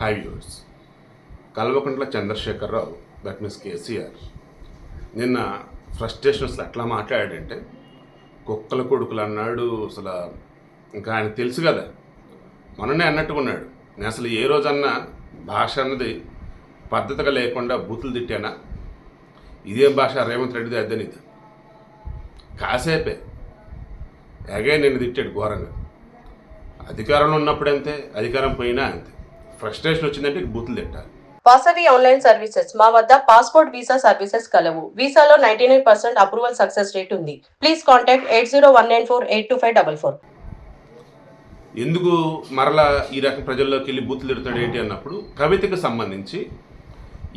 Hi viewers Kalvakuntla Chandrashekar Rao that means KCR నిన్న frustration అసలు ఎట్లా మాట్లాడాడంటే కుక్కల కొడుకులు అన్నాడు అసలు ఇంకా ఆయన తెలుసు కదా మొన్ననే అన్నట్టుకున్నాడు నేను అసలు ఏ రోజన్నా భాష అన్నది పద్ధతిగా లేకుండా బూతులు తిట్టానా? ఇదేం భాష రేవంత్ రెడ్డిది అద్దని ఇది కాసేపే ఎగే నిన్ను తిట్టాడు ఘోరంగా. అధికారంలో ఉన్నప్పుడు అంతే అధికారం పోయినా అంతే. ఫ్రస్ట్రేషన్ వచ్చిందంటే బూతులు తిట్టాలి వాసవి ఆన్లైన్ సర్వీసెస్. మా వద్ద పాస్పోర్ట్ వీసా సర్వీసెస్ కలవు. వీసాలో ninety nine percent approval success rate ఉంది. Please contact eight zero one nine four eight two five double four. ఎందుకు మరలా ఈ రకం ప్రజల్లోకి వెళ్ళి బూతులు తిడుతున్నాడు ఏంటి అన్నప్పుడు కవితకు సంబంధించి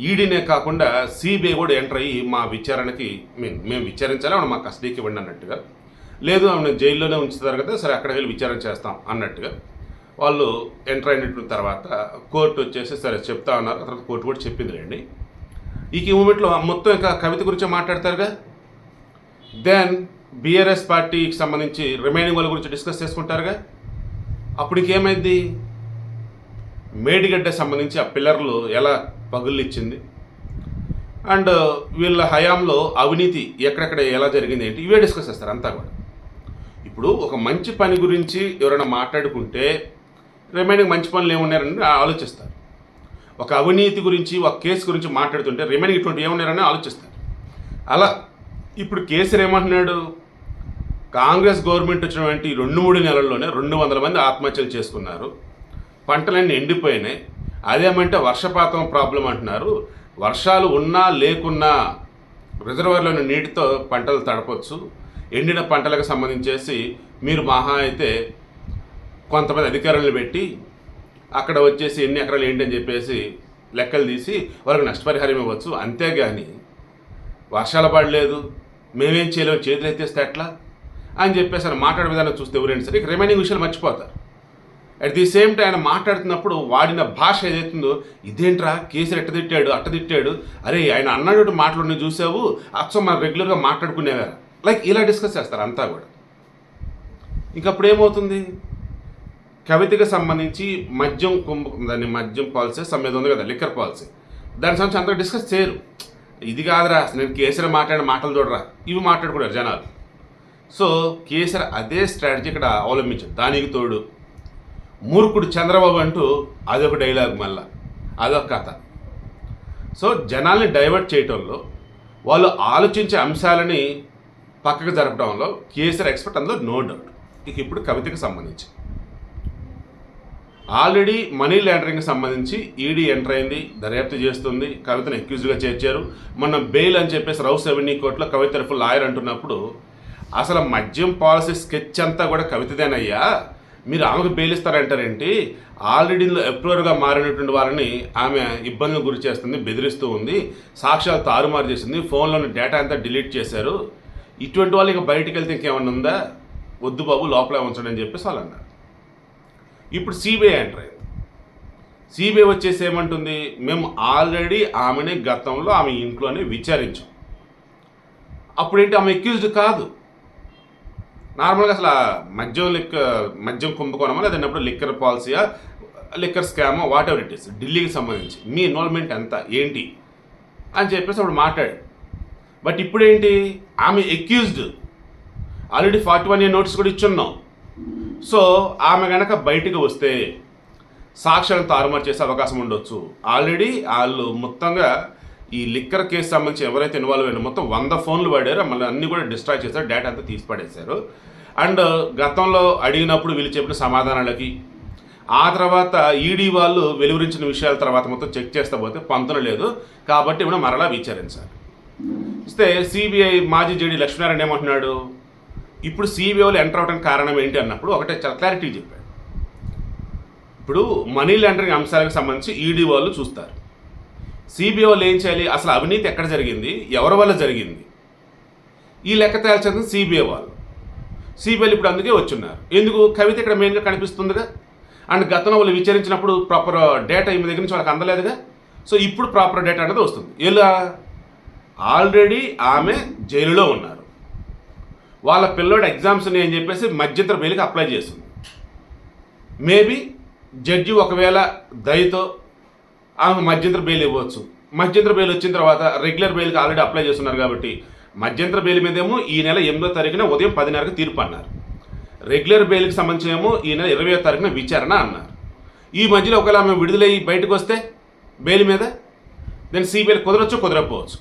ఈడీనే కాకుండా సిబిఐ కూడా ఎంటర్ అయ్యి మా విచారణకి మీన్ మేము విచారించాలి ఆవిడ మా కస్టడీకి ఇవ్వండి అన్నట్టుగా. లేదు ఆవిడ జైల్లోనే ఉంచుతారు కదా సరే అక్కడికి వెళ్ళి విచారణ చేస్తాం అన్నట్టుగా. వాళ్ళు ఎంటర్ అయినటువంటి తర్వాత కోర్టు వచ్చేసి సరే చెప్తా ఉన్నారు. తర్వాత కోర్టు కూడా చెప్పింది రండి ఈ మూమెంట్లో మొత్తం ఇంకా కవిత గురించే మాట్లాడతారుగా? దెన్ బీఆర్ఎస్ పార్టీకి సంబంధించి రిమైనింగ్ వాళ్ళ గురించి డిస్కస్ చేసుకుంటారుగా? అప్పుడు ఇంకేమైంది మేడిగడ్డ సంబంధించి ఆ పిల్లర్లు ఎలా పగుళ్ళు ఇచ్చింది అండ్ వీళ్ళ హయాంలో అవినీతి ఎక్కడెక్కడ ఎలా జరిగింది ఏంటి? ఇవే డిస్కస్ చేస్తారు అంతా కూడా. ఇప్పుడు ఒక మంచి పని గురించి ఎవరైనా మాట్లాడుకుంటే రిమైనింగ్ మంచి పనులు ఏమున్నారని ఆలోచిస్తారు. ఒక అవినీతి గురించి ఒక కేసు గురించి మాట్లాడుతుంటే రిమైనింగ్ ఇటువంటి ఏమున్నారని ఆలోచిస్తారు. అలా ఇప్పుడు కేసీఆర్ ఏమంటున్నాడు? కాంగ్రెస్ గవర్నమెంట్ వచ్చినటువంటి రెండు మూడు నెలల్లోనే రెండు వందల మంది ఆత్మహత్యలు చేసుకున్నారు. పంటలన్నీ ఎండిపోయినాయి. అదేమంటే వర్షపాతం ప్రాబ్లం అంటున్నారు. వర్షాలు ఉన్నా లేకున్నా రిజర్వర్లోని నీటితో పంటలు తడపచ్చు. ఎండిన పంటలకు సంబంధించేసి మీరు మహా అయితే కొంతమంది అధికారులను పెట్టి అక్కడ వచ్చేసి ఎన్ని ఎకరాలు ఏంటి అని చెప్పేసి లెక్కలు తీసి వాళ్ళకి నష్టపరిహారం ఇవ్వచ్చు. అంతేగాని వర్షాలు పడలేదు మేమేం చేయలేము చేతులు ఎత్తేస్తే ఎట్లా అని చెప్పేసి ఆయన మాట్లాడే విధానం చూస్తే ఎవరైనా సరే రిమైనింగ్ విషయాలు మర్చిపోతారు. అట్ ది సేమ్ టైం ఆయన మాట్లాడుతున్నప్పుడు వాడిన భాష ఏదైతుందో ఇదేంట్రా? కేసీఆర్ ఎట్ట తిట్టాడు? అట్ట తిట్టాడు? అరే ఆయన అన్నాడు మాటలు చూసావు? అచ్చం మనం రెగ్యులర్గా మాట్లాడుకునేవారు? లైక్ ఇలా డిస్కస్ చేస్తారు అంతా కూడా. ఇంకప్పుడు ఏమవుతుంది కవితకి సంబంధించి మద్యం కుంభ దాన్ని మద్యం పాలసీ సమ్మెద ఉంది కదా లిక్కర్ పాలసీ. దాని సంబంధించి అంతగా డిస్కస్ చేయరు. ఇది కాదురా నేను కేసీఆర్ మాట్లాడిన మాటలు చూడరా. ఇవి మాట్లాడుకున్నారు జనాలు. సో కేసీఆర్ అదే స్ట్రాటజీ ఇక్కడ అవలంబించారు. దానికి తోడు మూర్ఖుడు చంద్రబాబు అంటూ అదొక డైలాగ్ మళ్ళా. అదొక కథ. సో జనాల్ని డైవర్ట్ చేయటంలో వాళ్ళు ఆలోచించే అంశాలని పక్కకు జరపడంలో కేసీఆర్ ఎక్స్పర్ట్ అందులో నో డౌట్ ఇక ఇప్పుడు కవితకు సంబంధించి. ఆల్రెడీ మనీ లాండరింగ్కి సంబంధించి ఈడీ ఎంటర్ అయింది దర్యాప్తు చేస్తుంది కవితను ఎక్యూజ్గా చేర్చారు. మొన్న బెయిల్ అని చెప్పేసి రౌస్ అవెన్యూ కోర్టులో కవిత తరఫు లాయర్ అంటున్నప్పుడు అసలు మద్యం పాలసీ స్కెచ్ అంతా కూడా కవితదేనయ్యా? మీరు ఆమెకు బెయిల్ ఇస్తారంటారేంటి? ఆల్రెడీ ఎప్రూవర్గా మారినటువంటి వారిని ఆమె ఇబ్బందులకు గురి చేస్తుంది బెదిరిస్తూ ఉంది సాక్ష్యాలు తారుమారు చేసింది ఫోన్లోని డేటా అంతా డిలీట్ చేశారు. ఇటువంటి వాళ్ళు ఇంకా బయటికి వెళ్తే ఇంకేమన్నా ఉందా? వద్దు బాబు లోపలే ఉంచండి అని చెప్పేసి వాళ్ళు అన్నారు. ఇప్పుడు సిబిఐ ఎంటర్ అయింది. సిబిఐ వచ్చేసి ఏమంటుంది? మేము ఆల్రెడీ ఆమెని గతంలో ఆమె ఇంట్లోనే విచారించాం. అప్పుడేంటి ఆమె ఎక్యూజ్డ్ కాదు? నార్మల్గా అసలు మద్యం లిక్క మద్యం కుంభకోణమా లేదన్నప్పుడు లిక్కర్ పాలసీయా లిక్కర్ స్కామా వాట్ ఎవర్ ఇట్ ఇస్ ఢిల్లీకి సంబంధించి మీ ఇన్వాల్వ్మెంట్ ఎంత ఏంటి? అని చెప్పేసి అప్పుడు మాట్లాడు బట్ ఇప్పుడేంటి? ఆమె accused already forty one year notice కూడా ఇచ్చున్నాం. సో ఆమె గనక బయటికి వస్తే సాక్ష్యాలను తారుమారు చేసే అవకాశం ఉండొచ్చు. ఆల్రెడీ వాళ్ళు మొత్తంగా ఈ లిక్కర్ కేసు సంబంధించి ఎవరైతే ఇన్వాల్వ్ అయినా మొత్తం వంద ఫోన్లు పడారో మళ్ళీ అన్ని కూడా డిస్ట్రాయ్ చేశారు డేటా అంతా తీసి పడేశారు అండ్ గతంలో అడిగినప్పుడు వీళ్ళు చెప్పిన సమాధానాలకి ఆ తర్వాత ఈడీ వాళ్ళు వెలువరించిన విషయాల తర్వాత మొత్తం చెక్ చేస్తా పోతే పంతులు లేదు. కాబట్టి మనం మరలా విచారించాలి. ఇస్తే సిబిఐ మాజీ జేడీ లక్ష్మీనారాయణ ఏమంటున్నాడు? ఇప్పుడు సిబిఐలు ఎంటర్ అవడానికి కారణం ఏంటి అన్నప్పుడు ఒకటే చాలా క్లారిటీ చెప్పాడు ఇప్పుడు మనీ లాండరింగ్ అంశాలకు సంబంధించి ఈడీ వాళ్ళు చూస్తారు. సిబిఐ వాళ్ళు ఏం చేయాలి? అసలు అవినీతి ఎక్కడ జరిగింది? ఎవరి వల్ల జరిగింది? ఈ లెక్క తేల్చేది సిబిఐ వాళ్ళు. సిబిఐలు ఇప్పుడు అందుకే వచ్చున్నారు. ఎందుకు? కవిత ఇక్కడ మెయిన్గా కనిపిస్తుందిగా. అండ్ గతంలో వాళ్ళు విచారించినప్పుడు ప్రాపర్ డేటా ఈమె దగ్గర నుంచి వాళ్ళకి అందలేదుగా. సో ఇప్పుడు ప్రాపర్ డేటా అనేది వస్తుంది. ఇలా ఆల్రెడీ ఆమె జైలులో ఉన్నారు. వాళ్ళ పిల్లోడు ఎగ్జామ్స్ అని చెప్పేసి మధ్యంతర బెయిల్కి అప్లై చేసింది మేబీ జడ్జి ఒకవేళ దయతో ఆమె మధ్యంతర బెయిల్ ఇవ్వచ్చు. మధ్యంతర బెయిల్ వచ్చిన తర్వాత రెగ్యులర్ బెయిల్కి ఆల్రెడీ అప్లై చేస్తున్నారు కాబట్టి మధ్యంతర బెయిల్ మీదేమో ఈ నెల ఎనిమిదో తారీఖున ఉదయం పదిన్నరకు తీర్పు అన్నారు. రెగ్యులర్ బెయిల్కి సంబంధించి ఏమో ఈ నెల ఇరవై తారీఖున విచారణ అన్నారు. ఈ మధ్యలో ఒకవేళ ఆమె విడుదలయ్యి బయటకు వస్తే బెయిల్ మీద? దెన్ సిబిఐ కుదరొచ్చు కుదరకపోవచ్చు.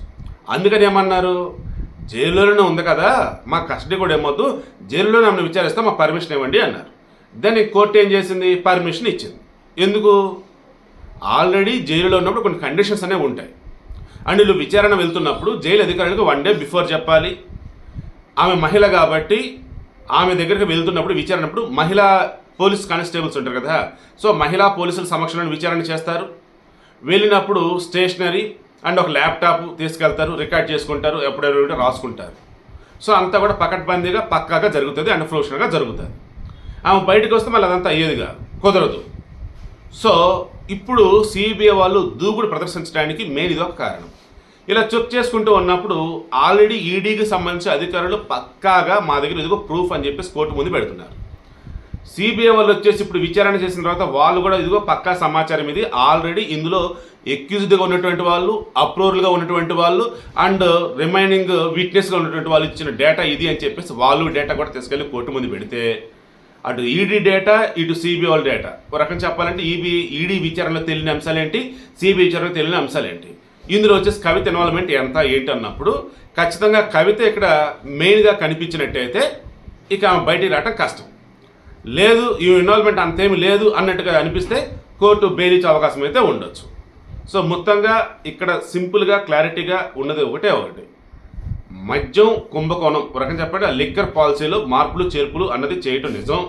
అందుకని ఏమన్నారు? జైల్లోనే ఉంది కదా మా కస్టడీ కూడా ఏమొద్దు జైల్లోనే ఆమెను విచారిస్తే మా పర్మిషన్ ఇవ్వండి అన్నారు. దాన్ని కోర్టు ఏం చేసింది? పర్మిషన్ ఇచ్చింది. ఎందుకు? ఆల్రెడీ జైలులో ఉన్నప్పుడు కొన్ని కండిషన్స్ అనేవి ఉంటాయి. అండ్ వీళ్ళు విచారణ వెళ్తున్నప్పుడు జైలు అధికారులకు వన్ డే బిఫోర్ చెప్పాలి. ఆమె మహిళ కాబట్టి ఆమె దగ్గరికి వెళ్తున్నప్పుడు విచారణప్పుడు మహిళా పోలీస్ కానిస్టేబుల్స్ ఉంటారు కదా సో మహిళా పోలీసుల సమక్షంలో విచారణ చేస్తారు. వెళ్ళినప్పుడు స్టేషనరీ అండ్ ఒక ల్యాప్టాప్ తీసుకెళ్తారు రికార్డ్ చేసుకుంటారు ఎప్పుడెప్పుడు రాసుకుంటారు. సో అంతా కూడా పకడ్బందీగా పక్కాగా జరుగుతుంది అండ్ ప్రొఫెషనల్గా జరుగుతుంది. ఆమె బయటకు వస్తే మళ్ళీ అదంతా అయ్యేదిగా కుదరదు. సో ఇప్పుడు సిబిఐ వాళ్ళు దూకుడు ప్రదర్శించడానికి మెయిన్ ఇది ఒక కారణం. ఇలా చెక్ చేసుకుంటూ ఉన్నప్పుడు ఆల్రెడీ ఈడీకి సంబంధించి అధికారులు పక్కాగా మా దగ్గర ఇదిగో ప్రూఫ్ అని చెప్పేసి కోర్టు ముందు పెడుతున్నారు. సిబిఐ వాళ్ళు వచ్చేసి ఇప్పుడు విచారణ చేసిన తర్వాత వాళ్ళు కూడా ఇదిగో పక్కా సమాచారం ఇది. ఆల్రెడీ ఇందులో ఎక్యూజ్డ్గా ఉన్నటువంటి వాళ్ళు అప్రూవల్గా ఉన్నటువంటి వాళ్ళు అండ్ రిమైనింగ్ విట్నెస్గా ఉన్నటువంటి వాళ్ళు ఇచ్చిన డేటా ఇది అని చెప్పేసి వాళ్ళు డేటా కూడా తీసుకెళ్ళి కోర్టు ముందు పెడితే అటు ఈడీ డేటా ఇటు సిబిఐ వాళ్ళ డేటా ఒక రకం చెప్పాలంటే ఈబీ ఈడీ విచారణలో తెలియని అంశాలు ఏంటి సిబిఐ విచారణలో తెలియని అంశాలు ఏంటి ఇందులో వచ్చేసి కవిత ఇన్వాల్వ్మెంట్ ఎంత ఏంటి అన్నప్పుడు ఖచ్చితంగా కవిత ఇక్కడ మెయిన్గా కనిపించినట్టయితే ఇక బయటికి రావటం కష్టం. లేదు ఈ ఇన్వాల్వ్మెంట్ అంతేమి లేదు అన్నట్టుగా అనిపిస్తే కోర్టు బెయిల్ ఇచ్చే అవకాశం అయితే ఉండొచ్చు. సో మొత్తంగా ఇక్కడ సింపుల్గా క్లారిటీగా ఉన్నది ఒకటే ఒకటి. మద్యం కుంభకోణం ఒక రకం చెప్పండి ఆ లిక్కర్ పాలసీలో మార్పులు చేర్పులు అన్నది చేయటం నిజం.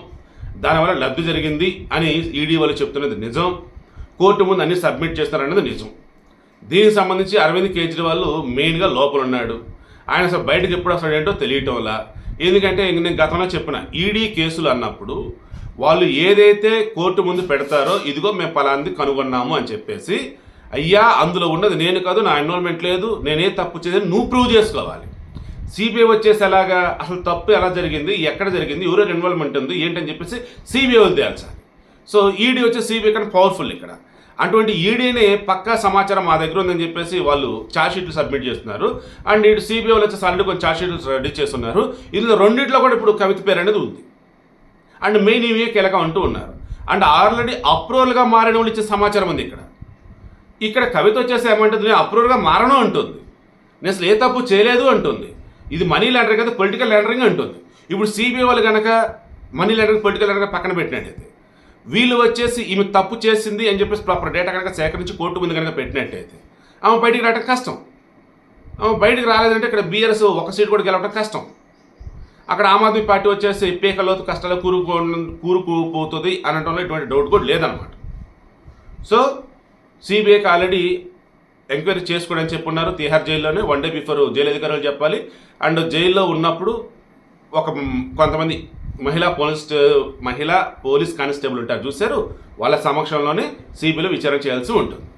దానివల్ల లబ్ధి జరిగింది అని ఈడీ వాళ్ళు చెప్తున్నది నిజం. కోర్టు ముందు అన్ని సబ్మిట్ చేస్తారన్నది నిజం. దీనికి సంబంధించి అరవింద్ కేజ్రీవాల్ మెయిన్గా లోపల ఉన్నాడు ఆయన అసలు బయటకు ఎప్పుడు వస్తాడేంటో తెలియటం వల్ల ఎందుకంటే ఇంక నేను గతంలో చెప్పిన ఈడీ కేసులు అన్నప్పుడు వాళ్ళు ఏదైతే కోర్టు ముందు పెడతారో ఇదిగో మేము పలాంది కనుగొన్నాము అని చెప్పేసి అయ్యా అందులో ఉన్నది నేను కాదు నా ఇన్వాల్వ్మెంట్ లేదు నేనే తప్పు చేసేది నువ్వు ప్రూవ్ చేసుకోవాలి. సిబిఐ వచ్చేసి ఎలాగా అసలు తప్పు ఎలా జరిగింది ఎక్కడ జరిగింది ఎవరో ఇన్వాల్వ్మెంట్ ఉంది ఏంటని చెప్పేసి సిబిఐ వాళ్ళు తేల్చాలి సో ఈడీ వచ్చి సిబిఐ కన్నా పవర్ఫుల్ ఇక్కడ. అటువంటి ఈడీని పక్కా సమాచారం మా దగ్గర ఉందని చెప్పేసి వాళ్ళు ఛార్జ్ షీట్లు సబ్మిట్ చేస్తున్నారు. అండ్ ఇటు సిబిఐ వాళ్ళు వచ్చేసి ఆల్రెడీ కొన్ని ఛార్జ్ షీట్లు రెడీ చేస్తున్నారు. ఇందులో రెండింటిలో కూడా ఇప్పుడు కవిత పేరు అనేది ఉంది. అండ్ మెయిన్ ఇవే కీలకం అంటూ ఉన్నారు. అండ్ ఆల్రెడీ అప్రూవల్గా మారిన వాళ్ళు ఇచ్చే సమాచారం ఉంది ఇక్కడ. ఇక్కడ కవిత వచ్చేసి ఏమంటుంది? నేను అప్రూవల్గా మారను అంటుంది. నేను అసలు ఏ తప్పు చేయలేదు అంటుంది. ఇది మనీ లాండరింగ్ కదా పొలిటికల్ లాండరింగ్ అంటుంది. ఇప్పుడు సిబిఐ వాళ్ళు కనుక మనీ లాండరింగ్ పొలిటికల్ లాండరింగ్ పక్కన పెట్టినట్టయితే వీళ్ళు వచ్చేసి ఈమె తప్పు చేసింది అని చెప్పేసి ప్రాపర్ డేటా కనుక సేకరించి కోర్టు ముందు కనుక పెట్టినట్టయితే ఆమె బయటికి రావడం కష్టం. ఆమె బయటికి రాలేదంటే ఇక్కడ బీఆర్ఎస్ ఒక సీట్ కూడా గెలవడం కష్టం. అక్కడ ఆమ్ ఆద్మీ పార్టీ వచ్చేసి పీకలోతు కష్టాలు కూరుకో కూరుకుపోతుంది అనటంలో ఎటువంటి డౌట్ కూడా లేదనమాట సో సిబిఐకి ఆల్రెడీ ఎంక్వైరీ చేసుకోవడం చెప్పున్నారు. తిహార్ జైల్లోనే వన్ డే బిఫోర్ జైలు అధికారులు చెప్పాలి. అండ్ జైల్లో ఉన్నప్పుడు ఒక కొంతమంది మహిళా పోలీస్ మహిళా పోలీస్ కానిస్టేబుల్ ఉంటారు చూశారు? వాళ్ళ సమక్షంలోనే సిబిఐలో విచారణ చేయాల్సి ఉంటుంది.